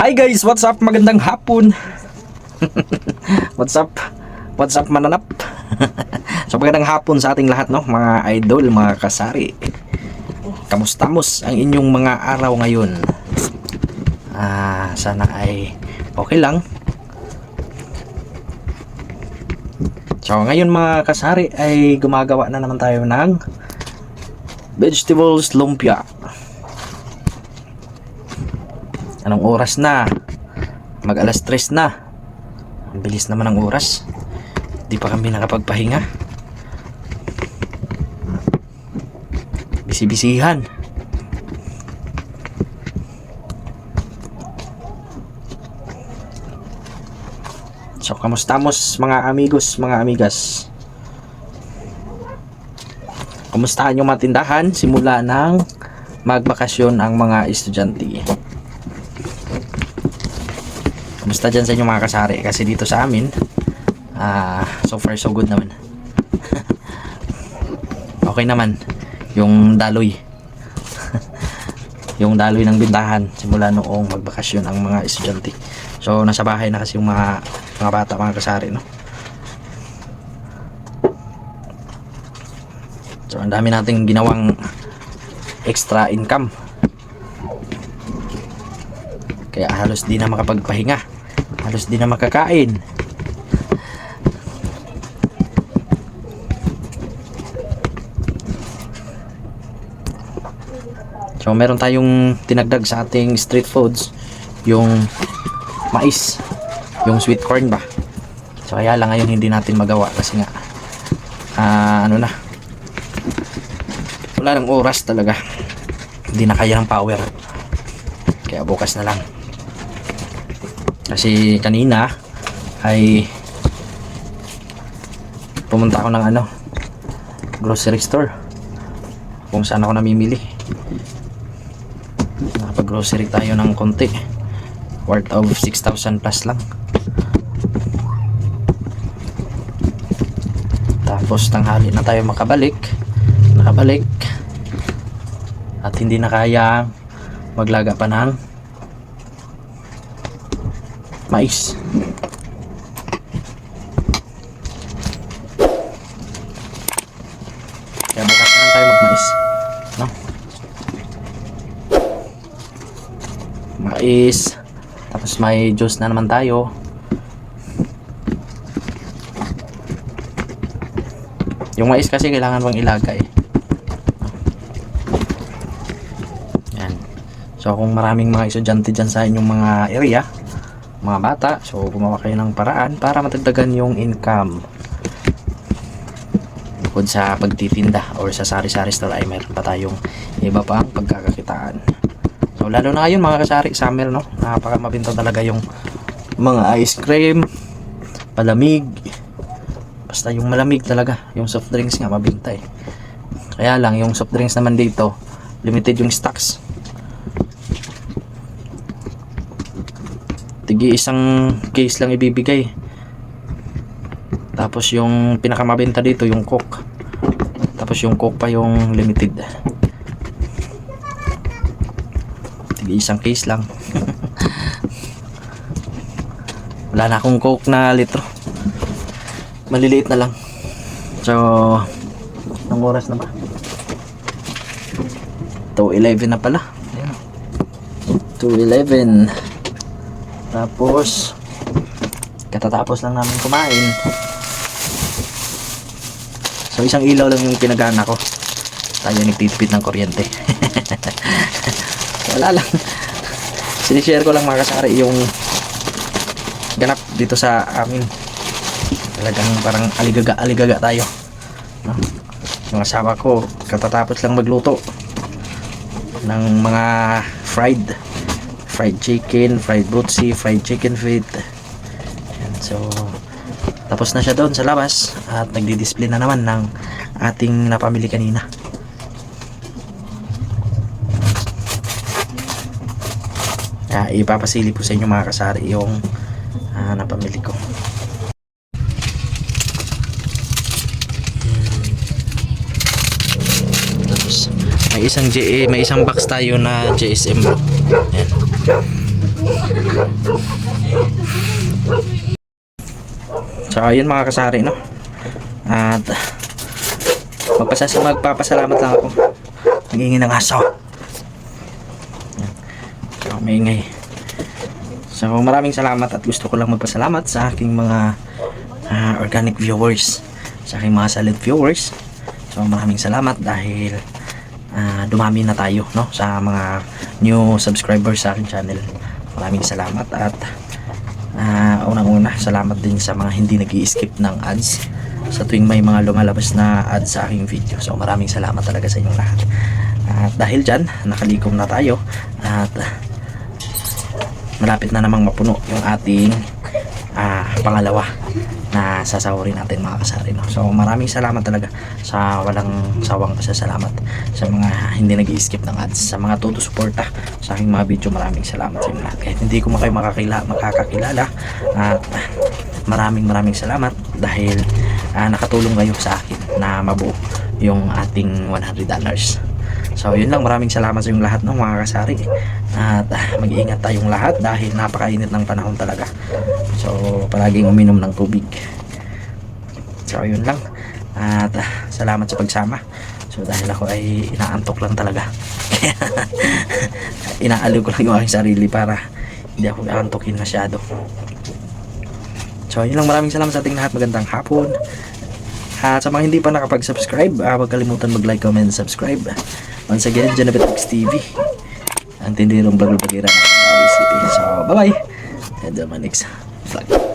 Hi guys, what's up? Magandang hapon. what's up? What's up mananap? so magandang hapon sa ating lahat no, mga idol, mga kasari. Kamustamos ang inyong mga araw ngayon? Ah, sana ay okay lang. So ngayon mga kasari ay gumagawa na naman tayo ng vegetables lumpia. Anong oras na? Mag alas 3 na. Ang bilis naman ng oras. Di pa kami nakapagpahinga. Bisibisihan. So, kamustamos mga amigos, mga amigas? Kamustahan yung mga tindahan simula ng magbakasyon ang mga estudyante? Kamusta dyan sa inyo mga kasari? Kasi dito sa amin, ah, so far so good naman. okay naman. Yung daloy. yung daloy ng bintahan simula noong magbakasyon ang mga estudyante. So, nasa bahay na kasi yung mga, mga bata, mga kasari, no? So, ang dami nating ginawang extra income. Kaya halos di na makapagpahinga. Halos di na makakain. So meron tayong tinagdag sa ating street foods yung mais, yung sweet corn ba. So kaya lang ngayon hindi natin magawa kasi nga ah, ano na wala nang oras talaga. Hindi na kaya ng power. Kaya bukas na lang. Kasi kanina ay pumunta ako ng ano grocery store kung saan ako namimili. Nakapag-grocery tayo ng konti. Worth of 6,000 plus lang. Tapos tanghali na tayo makabalik. Nakabalik. At hindi na kaya maglaga pa ng mais. Kaya bukas na lang tayo magmais. No? Mais. Tapos may juice na naman tayo. Yung mais kasi kailangan bang ilaga eh. So kung maraming mga estudyante dyan sa inyong mga area, mga bata, so gumawa kayo ng paraan para matagdagan yung income. Bukod sa pagtitinda or sa sari-sari store ay meron pa tayong iba pang pagkakakitaan. So lalo na ngayon mga kasari, summer no, napaka mabinto talaga yung mga ice cream, palamig, basta yung malamig talaga, yung soft drinks nga mabinta eh. Kaya lang yung soft drinks naman dito, limited yung stocks. Tigi isang case lang ibibigay. Tapos yung pinakamabenta dito yung coke. Tapos yung coke pa yung limited. Tigi isang case lang. Wala na akong coke na litro. Maliliit na lang. So, anong oras na ba? 2.11 na pala. Ayan. 2.11. Tapos, katatapos lang namin kumain. So, isang ilaw lang yung pinagana ko. Tayo nagtitipid ng kuryente. Wala lang. Sinishare ko lang mga kasari yung ganap dito sa amin. Talagang parang aligaga-aligaga tayo. No? Yung asawa ko, katatapos lang magluto ng mga fried fried chicken, fried butsi, fried chicken feet. Yan, so, tapos na siya doon sa labas at nagdi-display na naman ng ating napamili kanina. Ah, ipapasili po sa inyo mga kasari yung ah, napamili ko. Tapos, may isang JA, may isang box tayo na JSM bro. Yan. So, ayun mga kasari, no? At, magpasas magpapasalamat lang ako. Nangingi ng aso. Yan. So, maingay. So, maraming salamat at gusto ko lang magpasalamat sa aking mga ah, organic viewers. Sa aking mga solid viewers. So, maraming salamat dahil ah, dumami na tayo, no? Sa mga new subscribers sa aking channel. Maraming salamat at Ah, unang-una, salamat din sa mga hindi nag skip ng ads sa tuwing may mga lumalabas na ads sa aking video. So maraming salamat talaga sa inyong lahat. At dahil dyan, nakalikom na tayo at malapit na namang mapuno yung ating ah, pangalawa na sasawarin natin mga kasari. No? So maraming salamat talaga sa walang sawang pasasalamat sa mga hindi nag skip ng ads, sa mga todo suporta sa aking mga video. Maraming salamat sa inyo lahat. Kahit hindi ko kayo makakila, makakakilala at maraming maraming salamat dahil ah, nakatulong kayo sa akin na mabuo yung ating 100 dollars. So yun lang, maraming salamat sa inyong lahat ng mga kasari. At ah, mag-iingat tayong lahat dahil napakainit ng panahon talaga. So palaging uminom ng tubig. So yun lang. At ah, salamat sa pagsama. So dahil ako ay inaantok lang talaga. Kaya ko lang yung aking sarili para hindi ako aantokin masyado. So yun lang, maraming salamat sa ating lahat. Magandang hapon. At sa mga hindi pa nakapag-subscribe, uh, huwag kalimutan mag-like, comment, and subscribe. Once again, Janabit TV. Ang tindirong City. So, bye-bye. And my next vlog.